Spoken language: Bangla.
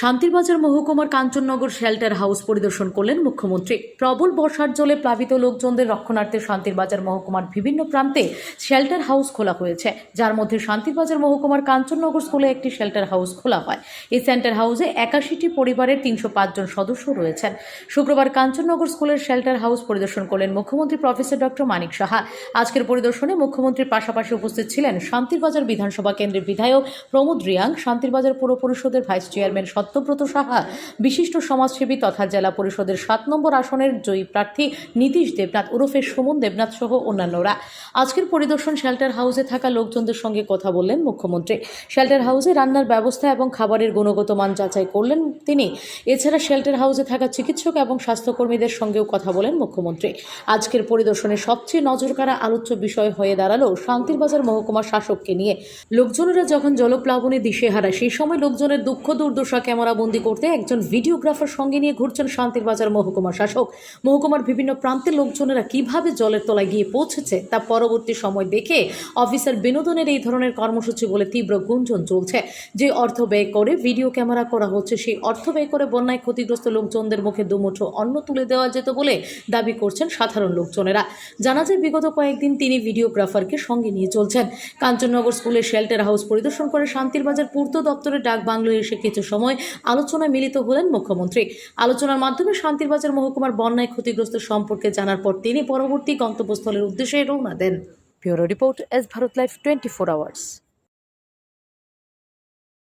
শান্তিরবাজার মহকুমার কাঞ্চননগর শেল্টার হাউস পরিদর্শন করলেন মুখ্যমন্ত্রী। প্রবল বর্ষার জলে প্লাবিত লোকজনদের রক্ষণার্থে শান্তিরবাজার মহকুমার বিভিন্ন প্রান্তে শেল্টার হাউস খোলা হয়েছে, যার মধ্যে শান্তিরবাজার মহকুমার কাঞ্চননগর স্কুলে একটি শেল্টার হাউস খোলা হয়। এই সেন্টার হাউসে একাশিটি পরিবারের তিনশো জন সদস্য রয়েছেন। শুক্রবার কাঞ্চননগর স্কুলের শেল্টার হাউস পরিদর্শন করলেন মুখ্যমন্ত্রী প্রফেসর ডক্টর মানিক সাহা। আজকের পরিদর্শনে মুখ্যমন্ত্রীর পাশাপাশি উপস্থিত ছিলেন শান্তিরবাজার বিধানসভা কেন্দ্রের বিধায়ক প্রমোদ রিয়াং শান্তিরবাজার পুর পরিষদের ভাইস চেয়ারম্যান সত্যব্রত সাহা, বিশিষ্ট সমাজসেবী তথা জেলা পরিষদের সাত নম্বর আসনের জয়ী প্রার্থী নীতিশ দেবনাথ ওরফে সুমন দেবনাথ সহ অন্যান্যরা। আজকের পরিদর্শন শেল্টার হাউসে থাকা লোকজনদের সঙ্গে কথা বললেন মুখ্যমন্ত্রী। শেল্টার হাউসে রান্নার ব্যবস্থা এবং খাবারের গুণগত মান যাচাই করলেন তিনি। এছাড়া শেল্টার হাউসে থাকা চিকিৎসক এবং স্বাস্থ্যকর্মীদের সঙ্গেও কথা বলেন মুখ্যমন্ত্রী। আজকের পরিদর্শনে সবচেয়ে নজরকাড়া আলোচ্য বিষয় হয়ে দাঁড়াল শান্তির বাজার মহকুমা শাসককে নিয়ে। লোকজনেরা যখন জলপ্লাবনে দিশেহারা, সেই সময় লোকজনের দুঃখ দুর্দশা ক্যামেরাবন্দি করতে একজন ভিডিওগ্রাফার সঙ্গে নিয়ে ঘুরছেন শান্তির বাজার মহকুমা শাসক। মহকুমার বিভিন্ন প্রান্তের লোকজনেরা কীভাবে জলের তলায় গিয়ে পৌঁছেছে তা পরবর্তী সময় দেখে অফিসার বিনোদনের এই ধরনের কর্মসূচি বলে তীব্র গুঞ্জন চলছে। যে অর্থ ব্যয় করে ভিডিও ক্যামেরা করা হচ্ছে, সেই অর্থ ব্যয় করে বন্যায় ক্ষতিগ্রস্ত লোকজনদের মুখে দুমুঠো অন্ন তুলে দেওয়া যেত বলে দাবি করছেন সাধারণ লোকজনেরা। জানা যায়, বিগত কয়েকদিন তিনি ভিডিওগ্রাফারকে সঙ্গে নিয়ে চলছেন। কাঞ্চননগর স্কুলের শেল্টার হাউস পরিদর্শন করে শান্তির বাজার পূর্ত দপ্তরের ডাক বাংলো এসে কিছু সময় আলোচনায় মিলিত হলেন মুখ্যমন্ত্রী। আলোচনার মাধ্যমে শান্তিরবাজার মহকুমার বন্যায় ক্ষতিগ্রস্ত সম্পর্কে জানার পর তিনি পরবর্তী গন্তব্যস্থলের উদ্দেশ্যে রওনা দেন। Bureau report S Bharat life twenty four hours.